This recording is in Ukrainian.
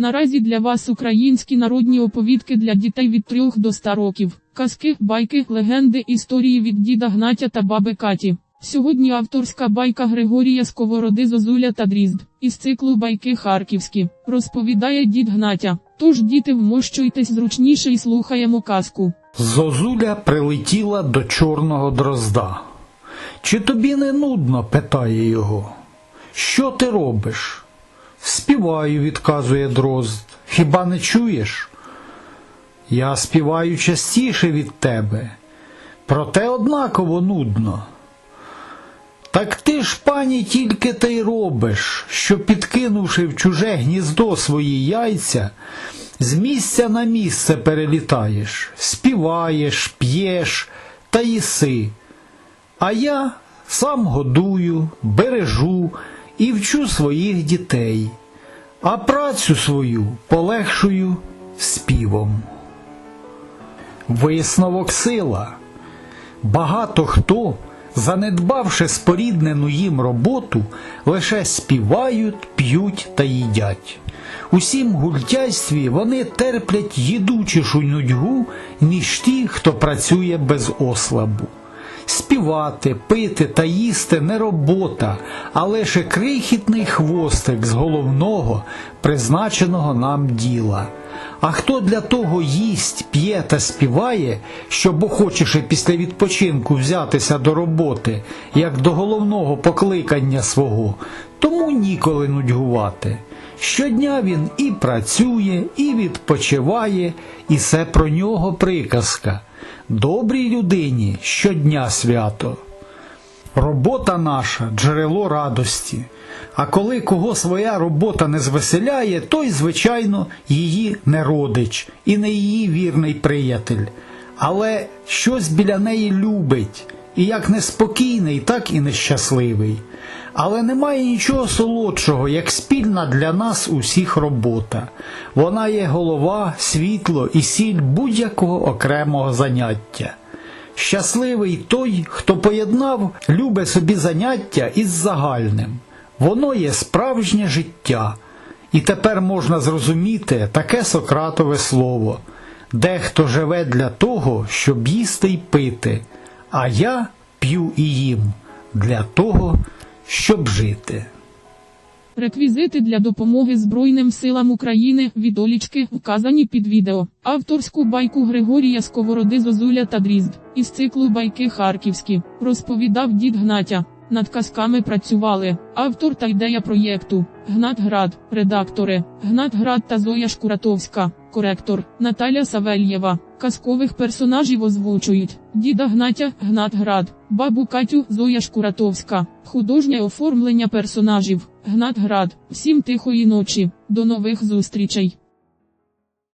Наразі для вас українські народні оповідки для дітей від 3 до 100 років. Казки, байки, легенди, історії від діда Гнатя та баби Каті. Сьогодні авторська байка Григорія Сковороди Зозуля та Дрізд із циклу Байки Харківські розповідає дід Гнатя. Тож діти вмощуйтесь зручніше і слухаємо казку. Зозуля прилетіла до чорного дрозда. Чи тобі не нудно? питає його. Що ти робиш? Співаю, відказує дрозд. Хіба не чуєш? Я співаю частіше від тебе, проте однаково нудно. Так ти ж, пані, тільки те й робиш, що, підкинувши в чуже гніздо свої яйця, з місця на місце перелітаєш, співаєш, п'єш та їси. А я сам годую, бережу і вчу своїх дітей, а працю свою полегшую співом. Висновок сила. Багато хто, занедбавши споріднену їм роботу, лише співають, п'ють та їдять. Усім гультяйстві вони терплять їдучішу нудьгу, ніж ті, хто працює без ослабу. Співати, пити та їсти не робота, а лише крихітний хвостик з головного, призначеного нам діла. А хто для того їсть, п'є та співає, щоб охочеше після відпочинку взятися до роботи, як до головного покликання свого, тому ніколи нудьгувати. Щодня він і працює, і відпочиває, і все про нього приказка. Добрій людині щодня свято. Робота наша джерело радості. А коли кого своя робота не звеселяє, той, звичайно, її не родич і не її вірний приятель. Але щось біля неї любить, і як неспокійний, так і нещасливий. Але немає нічого солодшого, як спільна для нас усіх робота. Вона є голова, світло і сіль будь-якого окремого заняття. Щасливий той, хто поєднав любе собі заняття із загальним. Воно є справжнє життя. І тепер можна зрозуміти таке Сократове слово. Дехто живе для того, щоб їсти й пити, а я п'ю і їм для того, щоб жити. Реквізити для допомоги Збройним силам України відолічки вказані під відео. Авторську байку Григорія Сковороди Зозуля та Дрізд із циклу Байки Харківські розповідав дід Гнатя. Над казками працювали автор та ідея проєкту Гнат Град, редактори Гнат Град та Зоя Шкуратовська, коректор Наталя Савельєва. Казкових персонажів озвучують діда Гнатя Гнат Град, бабу Катю Зоя Шкуратовська, художнє оформлення персонажів Гнат Град. Всім тихої ночі. До нових зустрічей.